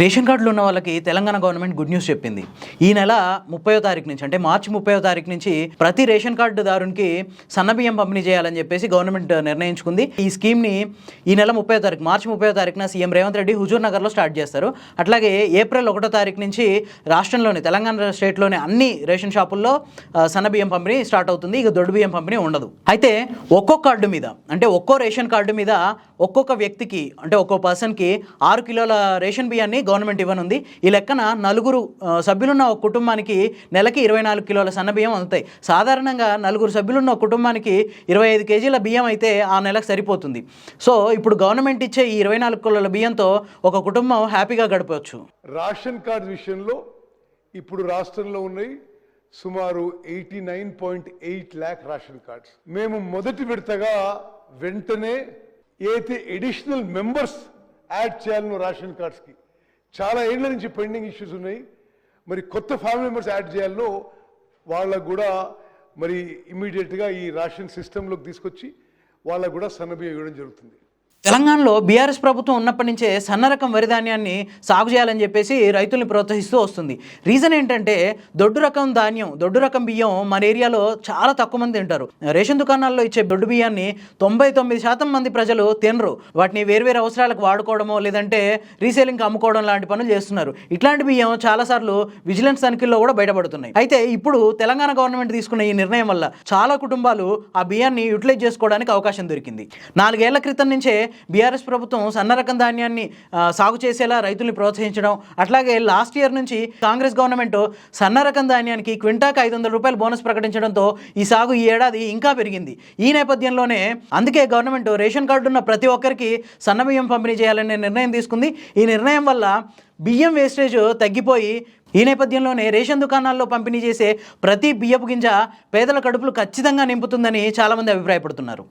Ration కార్డులు ఉన్న వాళ్ళకి తెలంగాణ గవర్నమెంట్ గుడ్ న్యూస్ చెప్పింది. ఈ నెల ముప్పయో తారీఖు నుంచి అంటే మార్చి ముప్పయో తారీఖు నుంచి ప్రతి రేషన్ కార్డుదారునికి సన్నబియ్యం పంపిణీ చేయాలని చెప్పేసి గవర్నమెంట్ నిర్ణయించుకుంది. ఈ స్కీమ్ని ఈ నెల ముప్పై తారీఖు మార్చి ముప్పై తారీఖున సీఎం రేవంత్ రెడ్డి హుజూర్ నగర్లో స్టార్ట్ చేస్తారు. అట్లాగే ఏప్రిల్ ఒకటో తారీఖు నుంచి రాష్ట్రంలోని తెలంగాణ స్టేట్లోని అన్ని రేషన్ షాపుల్లో సన్నబియ్యం పంపిణీ స్టార్ట్ అవుతుంది. ఇక దొడ్డు బియ్యం పంపిణీ ఉండదు. అయితే ఒక్కో కార్డు మీద అంటే ఒక్కో రేషన్ కార్డు మీద ఒక్కొక్క వ్యక్తికి అంటే ఒక్కో పర్సన్కి ఆరు కిలోల రేషన్ బియ్యాన్ని గవర్నమెంట్ ఇవ్వనుంది. ఈ లెక్కన నలుగురు సభ్యులున్న ఒక కుటుంబానికి నెలకి ఇరవై నాలుగు కిలోల సన్న బియ్యం అందుతాయి. సాధారణంగా నలుగురు సభ్యులున్న ఒక కుటుంబానికి ఇరవై ఐదు కేజీల బియ్యం అయితే ఆ నెలకు సరిపోతుంది. సో ఇప్పుడు గవర్నమెంట్ ఇచ్చే ఈ ఇరవై నాలుగు కిలోల బియ్యంతో ఒక కుటుంబం హ్యాపీగా గడపవచ్చు. రేషన్ కార్డు విషయంలో ఇప్పుడు రాష్ట్రంలో ఉన్నాయి. సుమారు eighty nine point eight lakh ration cards. మేము మొదటి విడతగా వెంటనే ఏదైతే ఎడిషనల్ మెంబర్స్ యాడ్ చేయాలను రేషన్ కార్డ్స్కి చాలా ఏళ్ళ నుంచి పెండింగ్ ఇష్యూస్ ఉన్నాయి. మరి కొత్త ఫ్యామిలీ మెంబర్స్ యాడ్ చేయాలో వాళ్ళకు కూడా మరి ఇమీడియట్గా ఈ రేషన్ సిస్టంలోకి తీసుకొచ్చి వాళ్ళకు కూడా సన్నబియ్యం ఇవ్వడం జరుగుతుంది. తెలంగాణలో బీఆర్ఎస్ ప్రభుత్వం ఉన్నప్పటి నుంచే సన్న రకం వరి ధాన్యాన్ని సాగు చేయాలని చెప్పేసి రైతుల్ని ప్రోత్సహిస్తూ వస్తుంది. రీజన్ ఏంటంటే దొడ్డు రకం ధాన్యం దొడ్డు రకం బియ్యం మన ఏరియాలో చాలా తక్కువ మంది తింటారు. రేషన్ దుకాణాల్లో ఇచ్చే దొడ్డు బియ్యాన్ని తొంభై తొమ్మిది శాతం మంది ప్రజలు తినరు. వాటిని వేర్వేరు అవసరాలకు వాడుకోవడమో లేదంటే రీసేలింగ్ అమ్ముకోవడం లాంటి పనులు చేస్తున్నారు. ఇట్లాంటి బియ్యం చాలాసార్లు విజిలెన్స్ తనిఖీల్లో కూడా బయటపడుతున్నాయి. అయితే ఇప్పుడు తెలంగాణ గవర్నమెంట్ తీసుకున్న ఈ నిర్ణయం వల్ల చాలా కుటుంబాలు ఆ బియ్యాన్ని యూటిలైజ్ చేసుకోవడానికి అవకాశం దొరికింది. నాలుగేళ్ళ క్రితం నుంచే బీఆర్ఎస్ ప్రభుత్వం సన్నరకం ధాన్యాన్ని సాగు చేసేలా రైతుల్ని ప్రోత్సహించడం. అట్లాగే లాస్ట్ ఇయర్ నుంచి కాంగ్రెస్ గవర్నమెంట్ సన్నరకం ధాన్యానికి క్వింటాకు ఐదు వందల రూపాయలు బోనస్ ప్రకటించడంతో ఈ సాగు ఈ ఏడాది ఇంకా పెరిగింది. ఈ నేపథ్యంలోనే అందుకే గవర్నమెంట్ రేషన్ కార్డు ఉన్న ప్రతి ఒక్కరికి సన్నబియ్యం పంపిణీ చేయాలనే నిర్ణయం తీసుకుంది. ఈ నిర్ణయం వల్ల బియ్యం వేస్టేజ్ తగ్గిపోయి ఈ నేపథ్యంలోనే రేషన్ దుకాణాల్లో పంపిణీ చేసే ప్రతి బియ్యపు గింజ పేదల కడుపులు ఖచ్చితంగా నింపుతుందని చాలామంది అభిప్రాయపడుతున్నారు.